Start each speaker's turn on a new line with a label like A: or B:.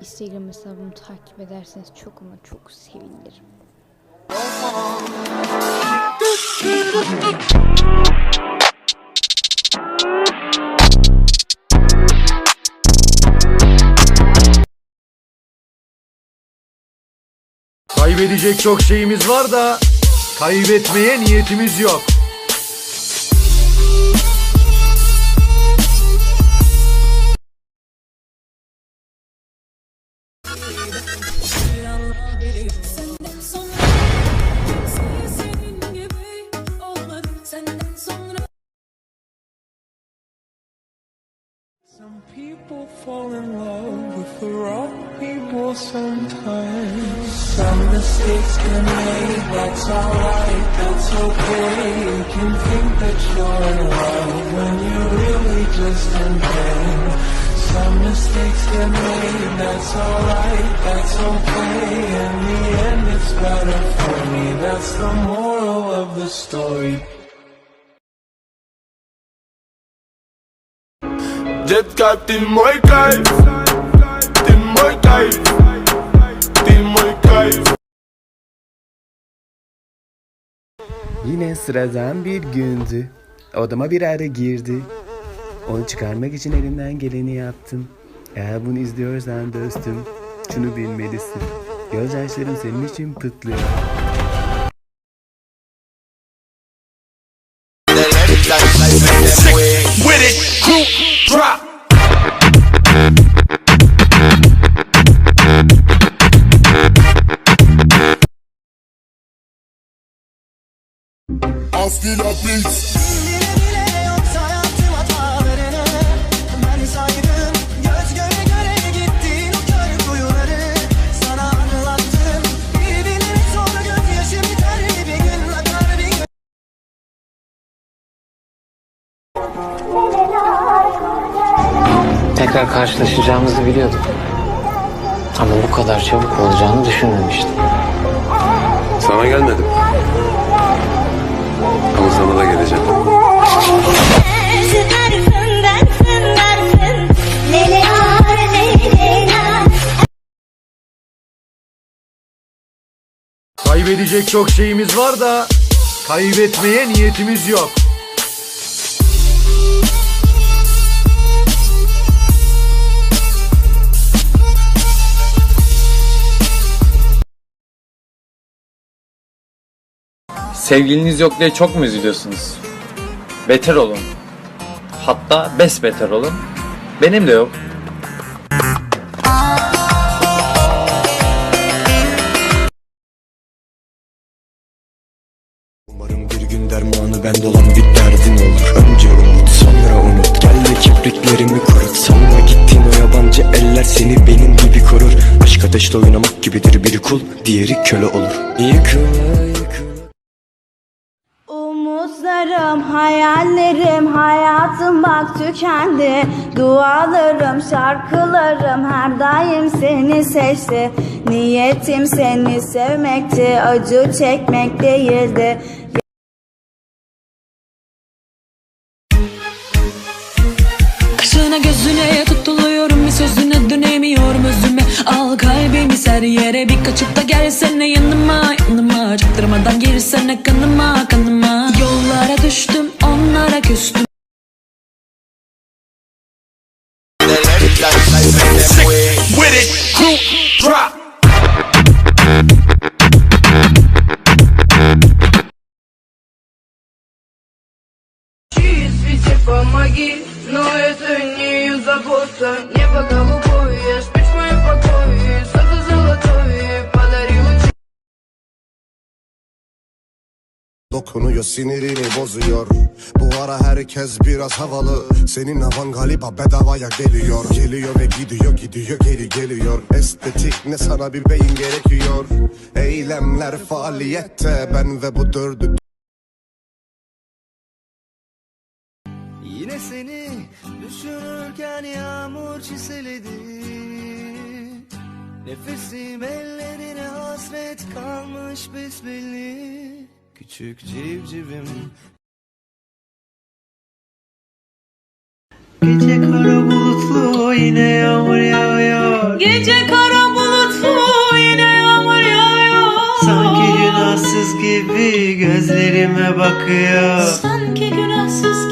A: Instagram hesabımı takip ederseniz çok ama çok sevinirim.
B: Kaybedecek çok şeyimiz var da kaybetmeye niyetimiz yok.
C: Some people fall in love with the wrong people sometimes. Some mistakes get made, that's alright, that's okay. You can think that you're in love when you're really just in pain. Some mistakes get made, that's alright, that's okay. In the end, it's better for me, that's the moral of the story.
D: Jet kalp din mooie kayf Din mooie kayf Din mooie kayf
E: Yine sıradan bir gündü. Odama bir ara girdi. Onu çıkarmak için elimden geleni yaptım. Eğer bunu izliyorsan dostum, şunu bilmelisin. Gözyaşlarım senin için pıtlıyor.
D: With it, Drop.
F: Auf Wiener Beats.
G: Tekrar karşılaşacağımızı biliyordum. Ama bu kadar çabuk olacağını düşünmemiştim.
H: Sana gelmedim. Ama sana da geleceğim.
B: Kaybedecek çok şeyimiz var da kaybetmeye niyetimiz yok.
I: Sevgiliniz yok diye çok mu üzülüyorsunuz? Beter olun. Hatta bes beter olun. Benim de yok.
C: Umarım bir gün dermanı bende olan bir derdin olur Önce umut sonra unut Gel de kipriklerimi kurut Sanma gittin o yabancı eller seni benim gibi korur Aşk ateşle oynamak gibidir biri kul diğeri köle olur Yıkıla
J: Umutlarım, hayallerim, hayatım bak tükendi. Dualarım, şarkılarım her daim seni seçti. Niyetim seni sevmekti, acı çekmek değildi.
K: Kaşına gözüne tutuluyorum bir sözüne dönemiyorum özüme. Al kalbimi ser yere bir kaçıp da gelsene yanıma yanıma. Çaktırmadan girsene kanıma kanıma Yollara düştüm onlara küstüm
F: помоги, но это не забота Не по
D: Dokunuyor sinirini bozuyor. Bu ara herkes biraz havalı. Senin havan galiba bedavaya geliyor. Geliyor ve gidiyor gidiyor geri geliyor. Estetik ne sana bir beyin gerekiyor? Eylemler faaliyette. Ben ve bu dördü
F: Yine seni düşünürken yağmur çiseledi. Nefesim ellerine hasret kalmış besbelli Küçük civcivim Gece kara bulutlu yine yağmur yağıyor.
L: Gece kara bulutlu yine yağmur yağıyor.
M: Sanki günahsız gibi gözlerime bakıyor.
L: Sanki günahsız